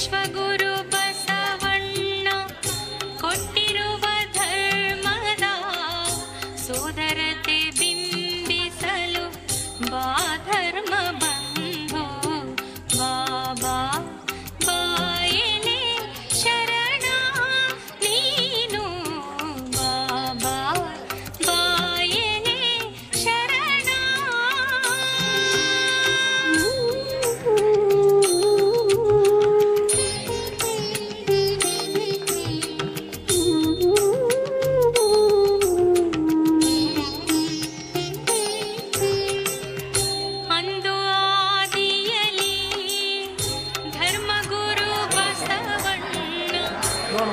ವಿಶ್ವಗುರು ಬಸವಣ್ಣ ಕೊಟ್ಟಿರುವ ಧರ್ಮದ ಸೋದರತೆ ಬಿಂಬಿಸಲು ಬಾ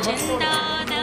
젠더